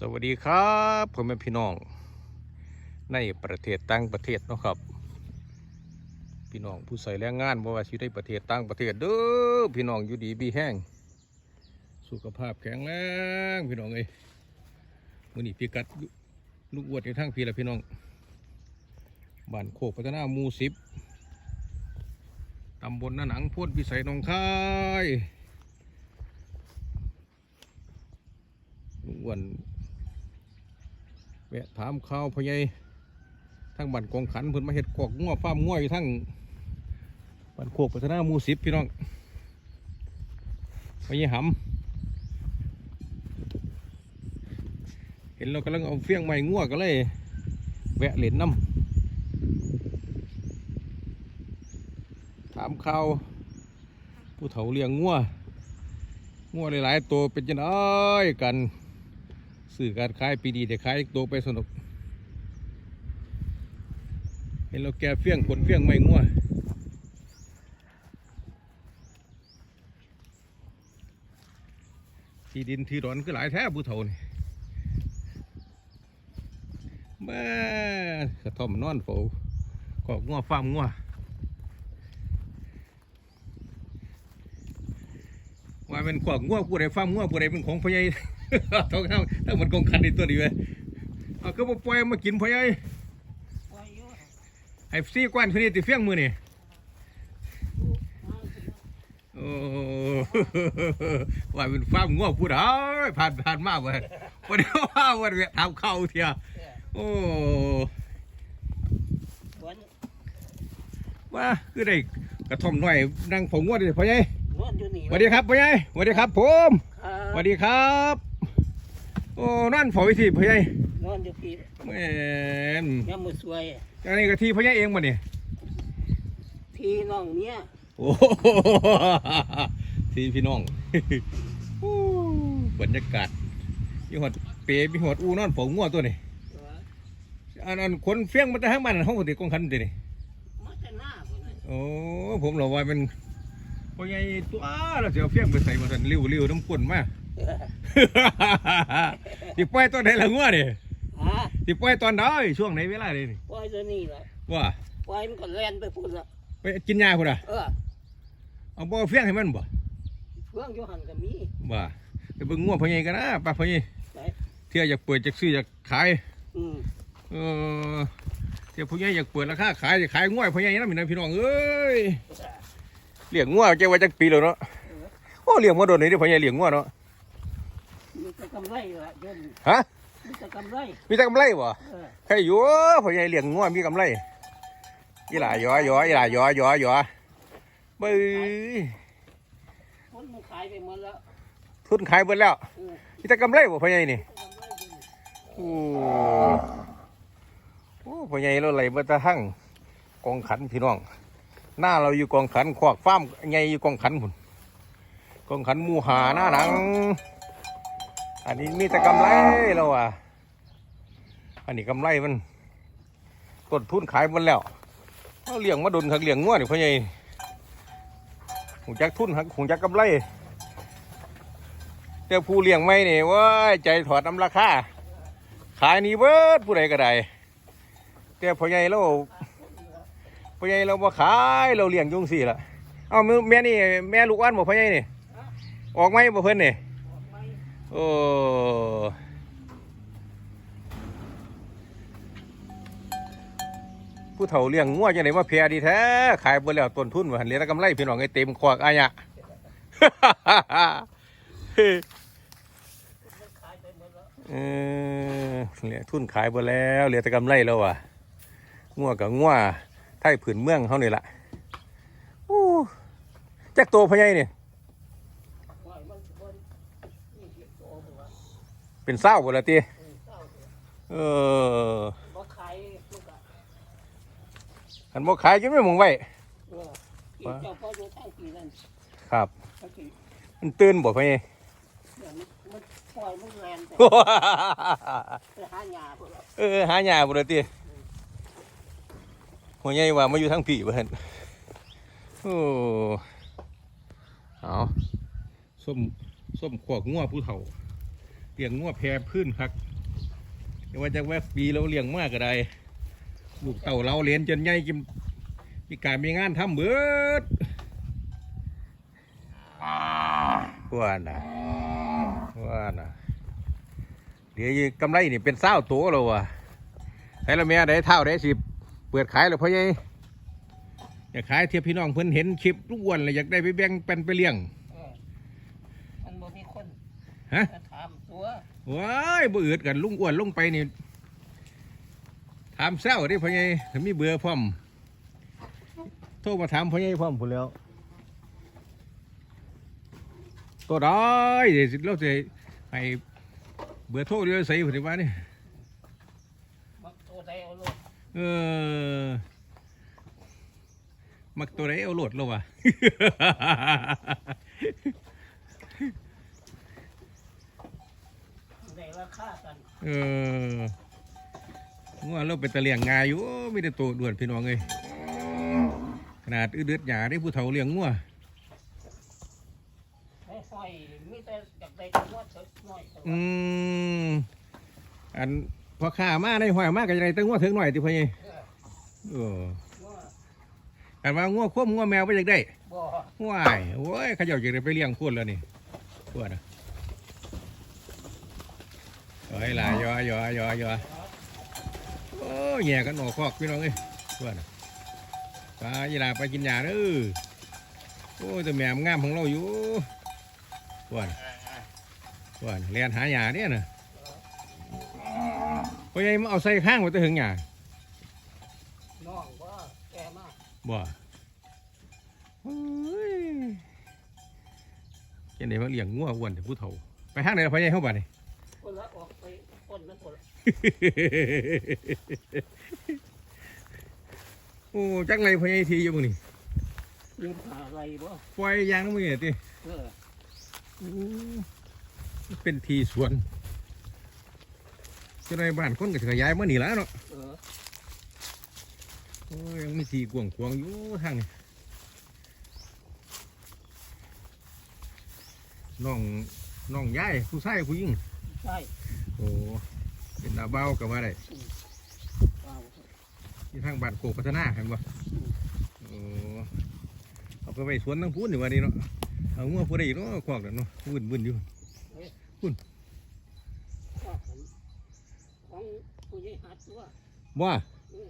สวัสดีครับผมเป็นพี่น้อง ในประเทศต่างประเทศนะครับ พี่น้องผู้ใส่แรงงานบ่ว่าสิได้ประเทศต่างประเทศเด้อพี่น้องอยู่ดีบีแห้งสุขภาพแข็งแรงพี่น้องเอ้ยมื้อนี้พี่กัดลูกอวดในทั้งพี่ละพี่น้องบ้านโคกพัฒนามูสิบตำบลนาหนังพ้นพิสัยนองคายลุงอ้วนะถามข่าวพ่อใหญ่ทั้งบ้านกองขันเพิ่นมาเฮ็ดกอกงัวฟ้ามงัวอยทั้งบ้านโคกพัฒนามูสิบพี่น้องพ่อใหญ่หำเห็นเรากำลังเอาเฟี้ยงไม้งัวก็เลย แวะเล่นน้ำถามข่าวผู้เฒ่าเลี้ยงงัวงัวหลายๆตัวเป็นจังไดกัน สื่อการขายปีดีแต่ขายตัวไปสนุก เห็นเราแกเฟี้ยงขนเฟี้ยงไม้งัวที่ดินที่ดอนก็หลายแท้ผู้เฒ่านี่แม่กระท่อมนอนเฝ้ากอกงัวฟาร์มงัวว่าเป็นกอกงัวผู้ใดฟาร์มงัวผู้ใดเป็นของพ่อใหญ่ ท้องเท้าถ้ามันกองคันในตัวนี้เว้ยเอาก็บ่ปล่อยมากินพ่อใหญ่ไอ้ซี่กวนคนนี้ติเฟี้ยงมือนี่โอ้ว่าเป็นฟาร์มงัวผู้ใดผ่านผ่านมาเว้ยวันนี้ว่าวันเวียทำเข้าเทียโอ้ว่าคือได้กระท่อมหน่อยนั่งผงงวดเลยพ่อใหญ่อยสวัสดีครับพ่อใหญ่สวัสดีครับผมสวัสดีครับ โอ้นั่นฝอยที่พ่อใหญ่นอนอยู่พี่แม่นยามมือสวยอันนี้กะทีพ่อใหญ่เองมาเนี่ยพี่น้องเมียโอ้ทีพี่น้องโอ้บรรยากาศมีหอดเปรย์มีหอดอูนอนผงงวดตัวนี้อันนั้นคนเฟี้ยงมาแต่ทั้งบ้านห้องปกติกองคันตัวนี้มาแต่หน้าพุ่นน่ะโอ้ผมเหราว่าเป็นพ่อใหญ่ตัวเราจะเอาเฟี้ยงไปใส่มาสันริ้วริ้วน้ำก้นมา ติปล่อยตอนไหนละงัวนี่ฮะติปล่อยตอนไหนช่วงไหนเวลาเลยนี่ปล่อยตัวนี้ละว่าปล่อยมันก็แล่นไปพุ่นละไปกินยาพุ่นอะเออเอาบ่เอาเฟี้ยงให้มันบ่เฟื่องอยู่หันก็มีว่าไปเบิ่งงัวพ่อใหญ่กันนะป้าพ่อใหญ่ไหนเที่ยอยากเปิดอยากซื้ออยากขายอืมเออเที่ยพ่อใหญ่อยากเปิดราคาขายอยากขายงัวให้พ่อใหญ่นะพี่น้องพี่น้องเอ้ยเลี้ยงงัวเจ้าว่าจักปีแล้วเนาะโอ้เลี้ยงมาโดนนี่เด้อพ่อใหญ่เลี้ยงงัวเนาะมีแต่ กำไรละยนฮะมีแต่กำไรมีแต่กำไรบ่เออใครอยู่พ่อใหญ่เลี้ยงงัวมีกำไรยี่หล่าหยอหยอยี่หล่าหยอหยอหยอบื้อคนมันขายไปหมดแล้วทุนขายเบิดแล้วเออมีแต่กำไรบ่พ่อใหญ่นี่กำไรอยู่นี่โอ้โอ้พ่อใหญ่เราไหลมาแตะทั้งกองขันพี่น้อง หน้าเราอยู่กองขันขวากฟ้าร์มใหญ่อยู่กองขันพุ่นกองขันหมูหาหน้าหนัง อันนี้มีแต่กำไรเราอะ อันนี้กำไรมันต้นทุนขายหมันแล้วเราเลี้ยงมาดนขักเลี้ยงงัวนี่พ่อใหญ่หงจักทุนหักหงจักกำไรแต่ผู้เลี้ยงไม่เนี่เว่าใจถอดน้ำราคาขายนี่เบิดผู้ใดก็ได้แต่พ่อใหญ่เราพ่อใหญ่เราบ่ขายเราเลี้ยงยุ่งสี่ละเอ้าแม่นี่แม่ลูกอ่อนบ่พ่อใหญ่นี่ออกไหมบ่เพิ่นนี่ โอ้ผู้เฒ่าเลี้ยงงัวจังไดมาเพียดีแท้ขายเบ่แล้วต้นทุนหันเลือแต่กำไรพี่น้องไอ้เต็มควักอายะมันขายหมดแล้วเออเหลือทุนขายไปแล้วเหลือแต่กำไรแล้วว่ะงัวกับงัวไทยผืนเมืองเขาเนี่ยละอู้จักโตพะไยนี่ปล่อยมันคนนี่เก็บตัวหัว เป็นเศร้าบ่ละตีเออเศร้าเถอะเออบ่ขายลูกอะขันบ่ขายจะไม่มองไว้เอออีเจ้าพ่อดูทางปีนั่นครับตะกี้มันตื่นบ่พะไยเดี๋ยวมันมันปล่อยมันแรงแต่ไปหาหญ้าพวกเราเออหาหญ้าบ่ละตีหัวใหญ่ว่ามาอยู่ทั้งผีบ่เห็นโอ้เอาส้มส้มขวกงัวผู้เฒ่า เลี้ยงงัวแพรพื้นครับแต่ว่าจะแวะปีเราเลี้ยงมากก็ได้ลูกเต่าเราเลี้ยนจนใหญ่กิมมีการมีงานทำเบิดว่านะว่านะเดี๋ยวกำไรนี่เป็นเศร้าตัวแล้ววะให้ละเมียได้เท่าได้สิเปิดขายแล้วพ่อใหญ่อยากขายเทียบพี่น้องเพิ่นเห็นคลิปทุกวันเลยอยากได้ไปแบ่งเป็นไปเลี้ยงเออมันบ่มีคนฮะมาถามตั ว้ายบ่อืดกันลุงอ้วนลงไปนี่ถามแซวดิพ่อใหญ่ถ้ามีเบื่อพร้อมโทรมาถามพ่อใหญ่พร้อมพุ่นแล้ว ตัวได้เดี๋ยวสิเราจะให้เบื่อร์โทรเดียใส่พุ่นดีว่านี่เออมักตัวไหนเอาโหลดแล้ววะ ได้ราคากัน เอองัวเราเป็นตะเลียงงายอยู่มีแต่ตัวด่วนพี่น้องเลยขนาดอืดเดือดหยาได้ผู้เฒ่าเลี้ยงงัวให้ห้อยมีแต่อยากได้ตัวเถิดน้อยเท่าอืมอันพอข้ามาได้หอยมากกันยังไงตั้งงัวถึงหน่อยติพ่อนี่เออว่ากันว่างัวควบงัวแมวไปอยากได้บ่ว้ายโอ้ยเขาเจ้าอยากได้ไปเลี้ยงคนแล้วนี่พวดนะ เอ้ยหลายยอยอยอยอโอ้ยแย่กันหนอคอกพี่น้องเอ้ยพวดนะไปยีหลาไปกินยาเด้อโอ้ยแต่แม่มงามของเราอยู่พวดนะพวดนเรียนหาหยาเนี่ยนะพ่อใหญ่มาเอาใส่ข้างไว้แตะหึงหยาน้องว่าแกมากบ่เฮ้ยเจนไหนมาเลี้ยงงัวอ้วนแต่ผู้เฒ่าไปห้างไหนล่ะพ่อใหญ่เข้าบ้านนี่ละออกไปคนนั้นคนละ โอ้จักไรพ่อใหญ่ทีอยู่มึงนี่ลืมหาอะไรบ่ปล่อยยางน้ำมือนี่ติเออโอ้เป็นทีสวนเจะในบ้านคนก็จะขยายมานี่แล้วเนาะเออโอ้ยยังมีทีกวางขวางๆอยู่ทางนี้น้องน้องยายผู้ชายผู้หญิงใช่โอ้ เป็นนาเบ้ากับว่าได้เอาที่ทางบ้านโคกพัฒนาเห็นบ่โอ้เอาไปไว้สวนทั้งพูนนี่ว่านี่เนาะเอางัวผู้ใดอีกเนาะควักนั่นเนาะวุ่นวุ่นๆอยู่ก็ของของผู้ใหญ่หัดตัวบ่เออ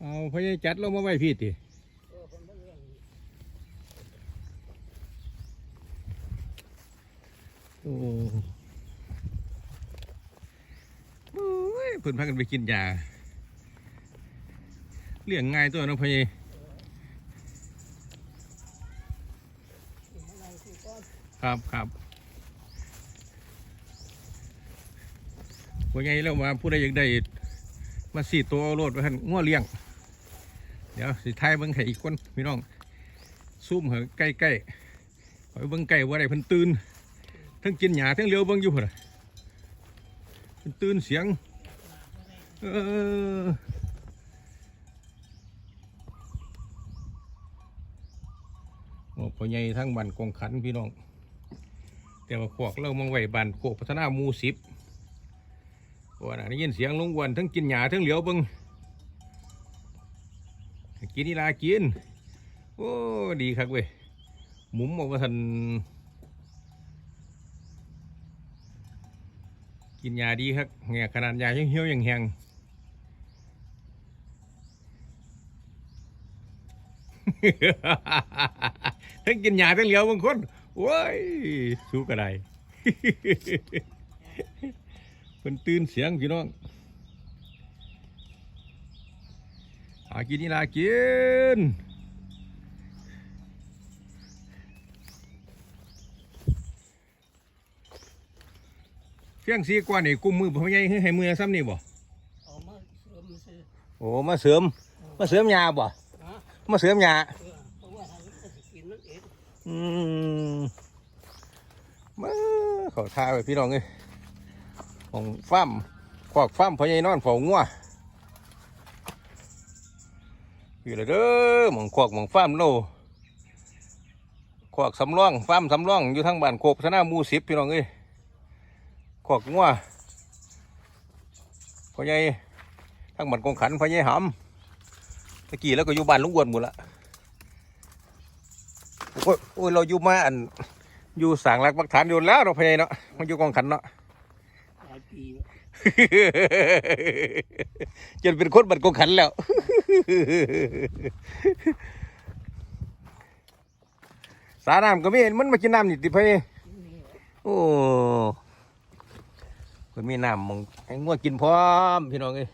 เอาพญาจัดเรามาไว้พี่ติเออคนบ่ เลี้ยงโอ้โอ้ยเพิ่นพากันไปกินยาเลี้ยงง่ายตัวนาะพญาอะไรคือก้อนครับครับว่าไงแล้วมาผู้ใดอยากได้มาสี่ตัวอาโลดไปหันง้อเลี้ยง เดี๋ยวสิท้ายเบิ่งให้อีกคนพี่น้องซูมเหอใกล้ใกล้ๆขอยเบิ่งใกล้ว่าได้เพิ่นตื่นทั้งกินหญ้าทั้งเลี้ยวเบิ่งอยู่พุ่นน่ะ เพิ่นตื่นเสียง เออโอ้พอใหญ่ทั้งบ้านกองขันพี่น้อง แต่ว่าขวกเรามังไหวบ้านโคกพัฒนาหมูสิบว่าน่ะได้ยินเสียงลุงวันทั้งกินหญ้าทั้งเหลียวบิ่งกินนี่ลากิน โอ้ ดีครับเว้ยหมุมออกมาทัน กินยาดีครับแง่ขนาดยาเหี่ยวอย่างแหงทั้งกินยาทั้งเหลียวบางคนโว้ยสู้กระไดเป็นตื่นเสียงพี่น้องหากินนี่ลากิน ยงสีกว่านี่กุมมือพ่อใหญ่ให้มือซ้ำนี่บ่เอามาเสริมซื้อโอ้มาเสริมมาเสริมยาบ่ฮะมาเสริมยาเออเพราะว่าหันก็สิกินนั่นเองอืมมาเขาทาไปพี่น้องเอ้ยของฟ้าร์มขวากฟ้าร์มพ่อใหญ่นอนเฝ้างัวอยู่เลยเด้อหมองขวากหมองฟ้าร์มโลขวากสำรองฟ้าร์มสำรองอยู่ทางบ้านโคกพฒนาหมูสิบพี่น้องเอ้ย ขอกงัวพ่อใหญ่ทั้งหมดกองขันพ่อใหญ่หำตะกี้แล้วก็อยู่บ้านลุงอ้วนหมดละโอ้ยโอ้ยเราอยู่มาอันอยู่สร้างหลักปักฐานอยู่แล้วเราพ่อใหญ่เนาะมาอยู่กองขันเนาะหลายปีแล้วจนเป็นคนบัดกงขันแล้วสาน้ำก็มีมันมากินน้ำนี่ติพี่นี่โอ้ มันมีน้ำมองให้งัวกินพร้อมพี่น้องเอ้ย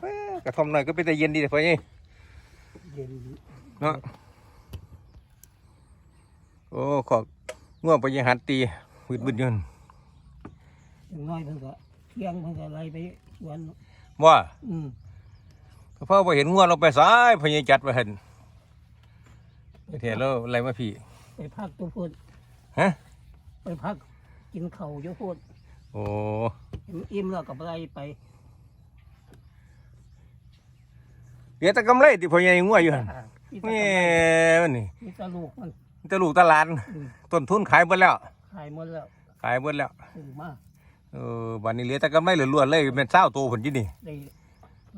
เอ้อกระท่อมหน่อยก็เป็นแต่เย็นดีแต่พี่เย็นเนาะโอ้ขอกงัวไปยังหันตีวิดวิดยนต์อย่างน้อยเพิ่นก็เที่ยงเพิ่นก็ไล่ไปสวนว่าอืมพ่อพอเห็นงัวเราไปซ้ายพญาจัดไปเห็นไปเห็นแล้วอะไรมาพี่ ไปพักตัวพุ่นฮะไปพัก กินข้าวอยู่พุ่นโอ้อิ่มแล้วก็ไล่ไปเดี๋ยวแตะกำไรที่พญางัวอยู่หั่นมีนี่แต่มันนี่มีแต่ลูกมันแตะลูกตะหลานอืมต้นทุนขายหมดแล้ว ขายหมดแล้วขายหมดแล้วซื้อมาเออวันนี้เหลือแต่กำไรเหลือล้วนๆเลยเป็นเศร้าตัวผลที่นี่ได้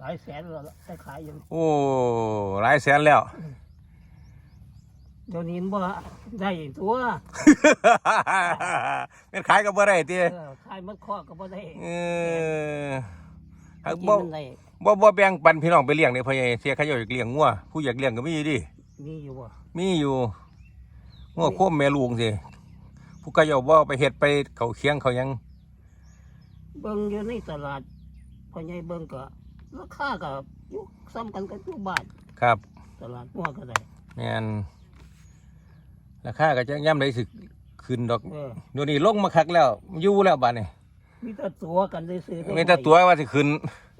หลายแสนแล้วล่ะแต่ขายอยู่โอ้หลายแสนแล้ว เดี๋ยวนี้บ่ได้ตัวเป็นขายกับบ่ได้ตีเออขายมันข้อก็บ่ได้เออหากกินบ่มันได้บ่บ่แบ่งปันพี่น้องไปเลี้ยงเนี่ยพญาเสียเขาอยากเลี้ยงงัวผู้อยากเลี้ยงก็มีดิมีอยู่บ่มีอยู่งัวโคมแม่ลูกสิผู้ก็อยากว่าไปเฮ็ดไปเขาเคียงเขาหยังเบิ่งอยู่ในตลาดพ่อใหญ่เบิ่งก็ราคาก็อยู่ซ้ำกันกับทุกบ้านครับ ตลาดหัวก็ได้ แม่น ราคาก็จะย่ำได้สิขึ้นดอกเออ เดี๋ยวนี้ลงมาคักแล้วอยู่แล้วบัดนี้มีแต่ตัวกันได้ซื้อมีแต่ตัวว่าสิขึ้น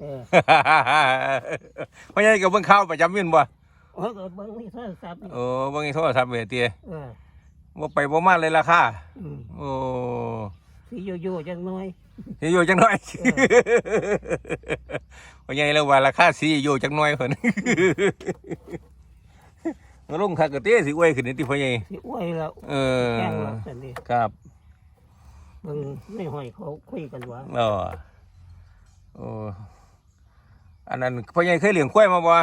เออเพราะงั้นก็เบิ่งข่าวประจำยินบ่เออก็เบิ่งในโทรศัพท์นี่โอ้เบิ่งในโทรศัพท์เวทีเออว่าไปบ่มาเลยราคาอืมโอ้สิอยู่ๆจังน้อย สิอยู่จังหน่อยเอเพราะงั้นแล้วว่าราคาสิอยู่จังหน่อยเพิ่น มาลงคักก็เต้สิอวยขึ้นนี่ติพ่อใหญ่สิอ้วยแล้วเออแกงแล้วซั่นนี่ครับเบิ่งในห้อยเขาคุยกันว่าอ๋อโอ้อันนั้นพ่อใหญ่เคยเลี้ยงควายมาบ่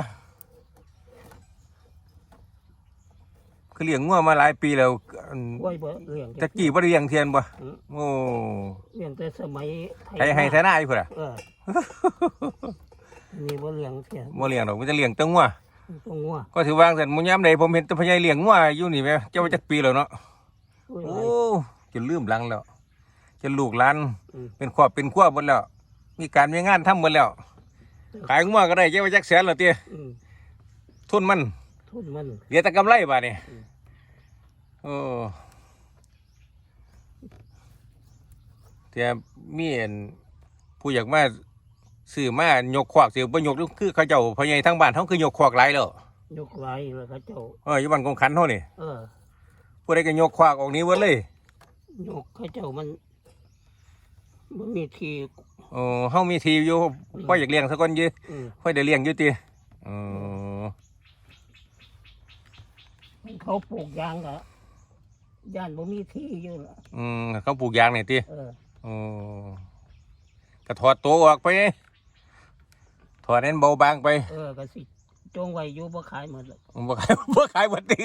เคยเลี้ยงงัวมาหลายปีแล้วอันกล้วยบ่เลี้ยงตะกี้บ่ได้เลี้ยงเทียนบ่อืมโอ้เลี้ยงแต่สมัยไทยให้ให้ไทยหน้าอยู่พุ่นน่ะเออนี่บ่เลี้ยงเสียบ่เลี้ยงดอกมันจะเลี้ยงแตังัว ต้องงัวก็ถือว่าซั่นมื้อยามใดผมเห็นแต่พ่อใหญ่เลี้ยงงัวอยู่นี่แหมเจ้าว่าจักปีแล้วเนาะกล้วยหโอ้ลายจนลืมหลังแล้วจนลูกหลานอืม เป็นครอบเป็นครัวหมดแล้ว มีการมีงานทำหมดแล้ว ขายงัวก็ได้เจ้าว่าจักแสนแล้วติอืมทุนมัน ทุนมัน เหลือแต่กำไรบาดนี่อืม โอ้เทียมีอันผู้อยากมา ซื้อมายกขวากเสียบ่ยกคือเขาเจ้าพ่อใหญ่ทั้งบ้านเฮาคือยกขวากหลายแล้วยกไหลแล้วก็เจ้าเอออยู่บ้านกองขันเฮานี่เออผู้ใดก็ยกขวากออกนี้เบิดเลยยกเขาเจ้ามันมันมีทีโอ้เฮามีทีอยู่พ่ออยากเลี้ยงสักคนอยู่อืมพ่อได้เลี้ยงอยู่ติอ๋อเขาปลูกยางก็ย่านบ่มีที่อยู่ล่ะอืมเขาปลูกยางนี่ติเออโอ้ก็ถอดตัวออกไป ถอดเน้นเบาบางไปเออก็สิจงไว้อยู่บ่ขายหมดหรอกบ่ขายบ่ขายบ่ติ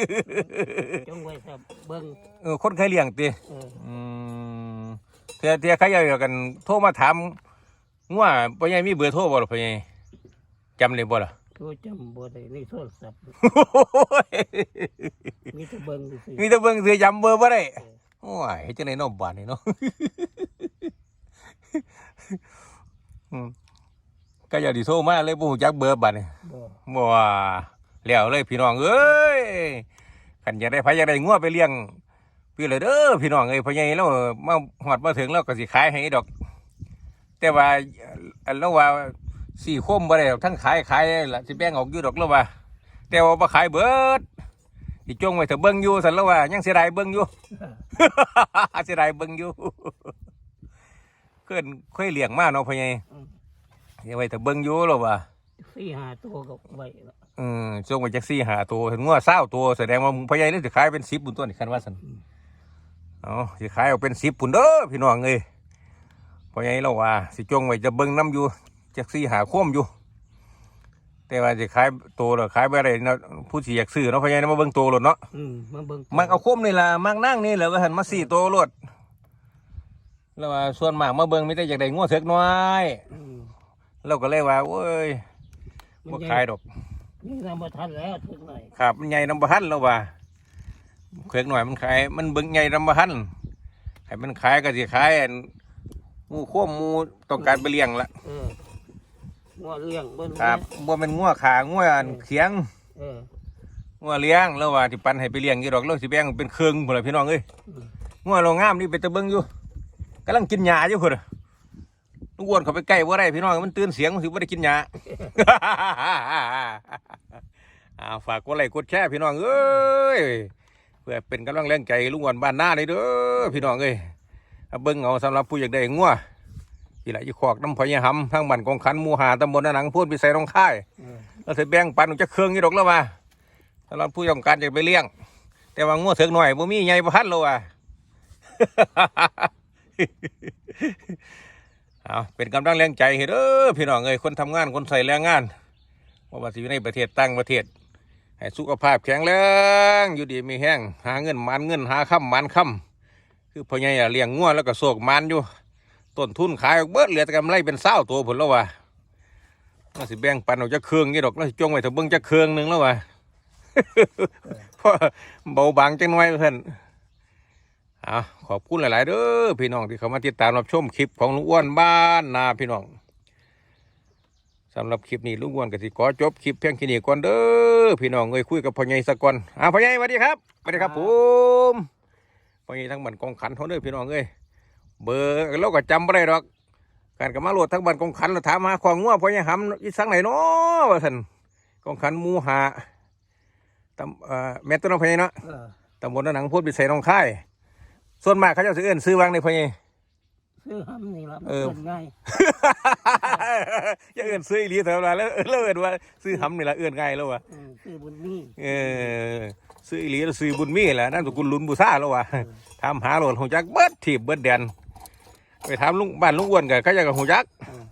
จงไว้แต่เบิ่งเออคนเคยเลี้ยงติเอออืมเทียเทียเขาอยากกันโทรมาถามว่าพ่อใหญ่มีเบอร์โทรบ่ล่ะพ่อใหญ่จำได้บ่ล่ะโทรจำบ่ได้ในโทรศัพท์มีแต่เบิ่งซื่อมีแต่เบิ่งสิจำเบอร์บ่ได้เออโอ้ยเฮ็ดจังได๋เนาะบ้านนี่เนาะอืม ก็อย่าดิโทรมาเลยบ่ฮู้จักเบอร์บัดนี่บ่บ่ว่าแล้วเลยพี่น้องเอ้ยคันอยากได้ไผอยากได้งัวไปเลี้ยงพี่เลยเด้อพี่น้องเอ้ยพ่อใหญ่แล้วมาฮอดมาถึงแล้วก็สิขายให้ดอก แต่ว่าอันแล้วว่าสี่คมบ่ได้ดอกทั้งขายขายล่ะสิแบ่งออกอยู่ดอกแล้วว่า แต่ว่าบ่ขายเบิดสิจงไว้ถ้าเบิ่งอยู่ซั่นแล้วว่ายังเสียดายเบิ่งอยู่เสียดายเบิ่งอยู่เกินค่อยเลี้ยงมาเนาะพ่อใหญ่อืมเดี๋ ยวไว้ถ้าเบิ่งอยู่แล้วว่าสี่ห้าตัวก็ไว้ละอืมช่วงไปจักซี่หาตัวเห็นงัวเศร้าตัวแสดงว่าพ่อใหญ่นี่จะขายเป็นสิบบุญตัวนี่คันว่าสันเอาสิขายออกเป็นสิบปุ่นเด้อพี่น้องเอ้ยเพราะไงเราว่า สิจงไว้จะเบิ่งน้ำอยู่จักซี่หาคว่มอยู่ แต่ว่าสิขายโตแล้วขายไปได้เนาะผู้สิอยากซื้อเนาะเพราะไงมาเบิ่งโตโลดเนาะอืมมาเบิ่งมักเอาคว่มนี่ล่ะมักนั่งนี่แหละว่าหันมาสี่โตโลดแล้วว่าส่วนมากมาเบิ่งไม่ได้อยากได้งัวเถกน้อยอืม เราก็เลยว่าโอ้ยมันบ่ยังขายดอกนี่นำมาทันแล้วถึงไหนครับมันใหญ่นำบะทันแล้วว่าเถกหน่อยมันขายมันเบิ่งใหญ่นำบะทันให้มันขายก็สิขายอันหมูคว่มหมูต้องการไปเลี้ยงละเอองัวเลี้ยงเบิ่งครับบ่เป็นงัวขางัวอันเขียงเอองัวเลี้ยงแล้วว่าที่ปันให้ไปเลี้ยงอยู่ดอกเราสิแบ่งเป็นเครื่องพุ่นล่ะพี่น้องเอ้ยอืมงัวโรงงามนี่ไปตะเบิ่งอยู่กำลังกินหญ้าอยู่พุ่นน่ะ ลูกอ้วนเขาไปใกล้บ่าได้พี่น้องมันตื่นเสียงมันสิบ่ได้กินหญ้าอาฝากกดไลค์กดแชร์พี่น้องเอ้ยเพื่อเป็นกำลังแรงใจลุงอ้วนบ้านหน้าเลยเด้อพี่น้องเอ้ยเบิ่งเอาสำหรับผู้อยากได้งัวที่ไหลอยู่ขอกน้ำพอยหำทางบ้านกองขันมูหาตำบลนหนังพูดไปใส่รองค่ายเออเราสิแบ่งปันจากเครื่องนี่ดอกแล้วว่าสำหรับผู้ต้องการจะไปเลี้ยง แต่ว่างัวเถือกหน่อยบ่มีใหญ่ประพันแล้วว่า เอาเป็นกำลังแรงใจให้เด้อพี่น้องเอ้ยคนทำงานคนใส่แรงงานว่าว่าสิอยู่ในประเทศตั้งประเทศ ให้สุขภาพแข็งแรงอยู่ดีมีแห้งหาเงินมันเงินหาค่ำมันค่ำคือพ่อใหญ่อะเลี้ยงงัวแล้วก็โศกมันอยู่ต้นทุนขายออกเบิดเหลือแต่กำไรเป็นเศร้าตัวผลแล้วว่าเราสิแบ่งปันออกจากเครื่องนี่ดอกเราสิจงไว้ถ้าเบิ่งจากเครื่องหนึงแล้ววะเพราะเบาบางจังน้เพื่อน อะขอบคุณหลาย ๆเด้อพี่น้องที่เข้ามาติดตามรับชมคลิปของลุงอ้วนบ้านนาพี่น้องสำหรับคลิปนี้ลุงอ้วนก็สิขอจบคลิปเพียงแค่นี้ก่อนเด้อพี่น้องเอ้ยคุยกับพ่อใหญ่สักก่อนอะพ่อใหญ่สวัสดีครับสวัสดีครับผมพ่อใหญ่ทั้งบันกองขันเขาเด้อพี่น้องเอ้ยเบอร์เราก็จำไม่ได้ดอกการกับมาโหลดทั้งบ้านกองขันเราถามหาของงัวพ่อยังหำอีสังไหนเนาะว่าท่านกองขันหมูหาตำเอ่อแม่ต้นน้องพ่อยังเนาะเออตำบลนาหนังพูดไปใส่น้องค่าย ส่วนมากเขาเจะซื้อเอื่นซื้อวางในพ่อยังซื้อหำนี่ละเออมันง่ายอย่าเอื่นซื้ออีหลีเถอะแล้วเลิศว่าซื้อหำนี่ละเอื่นง่ายแล้ววะ เออซื้อบุญนี่เออซื้ออีหลีแล้วซื้อบุญมีแหละนั่นสกุลลุนบุษาแล้ววะถามหาโหลดหงจักเบิดถีบเบิดแดนไปถามลุงบ้านลุงอ้วนกับเขาเจะกับหงจักเออ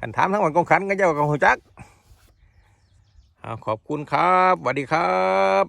อันถามทั้งวันกองขันก็เจ้ากับหัวจักเอาขอบคุณครับสวัสดีครับ